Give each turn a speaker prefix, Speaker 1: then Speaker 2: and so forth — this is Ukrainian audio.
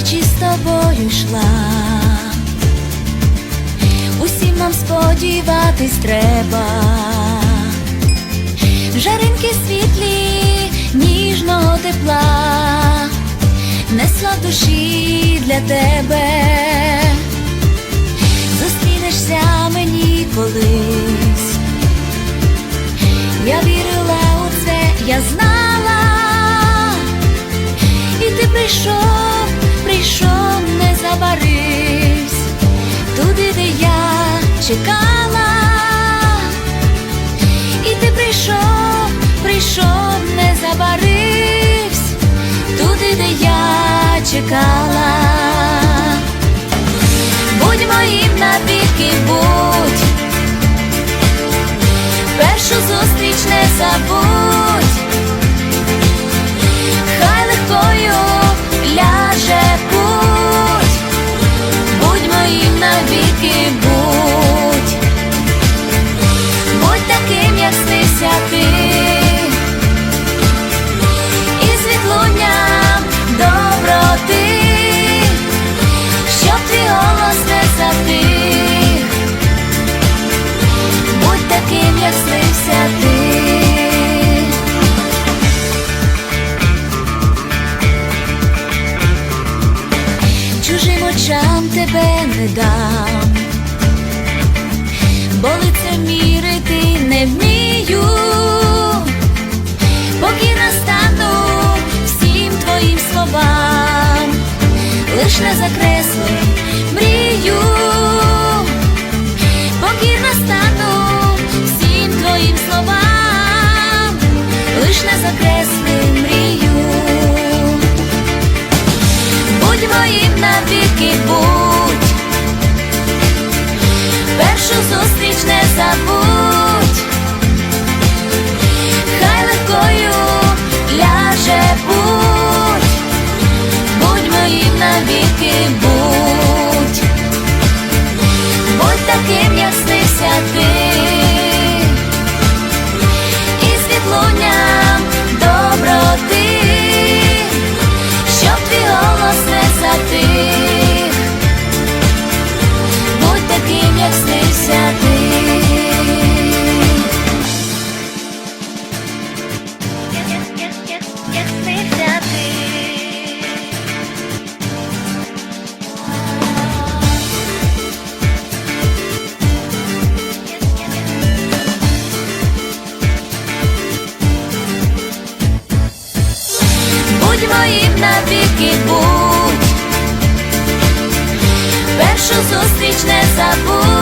Speaker 1: зустрічі з тобою йшла, усім нам сподіватись треба, жаринки світлі, ніжного тепла, несла душі для тебе. Чекала, не дам, бо лице мірити не вмію, покірна стану всім твоїм словам, лиш не закресли мрію. Покірна стану всім твоїм словам, лиш не закресли мрію. Будь моїм навіки, будь, навіки, будь першу зустріч не забудь.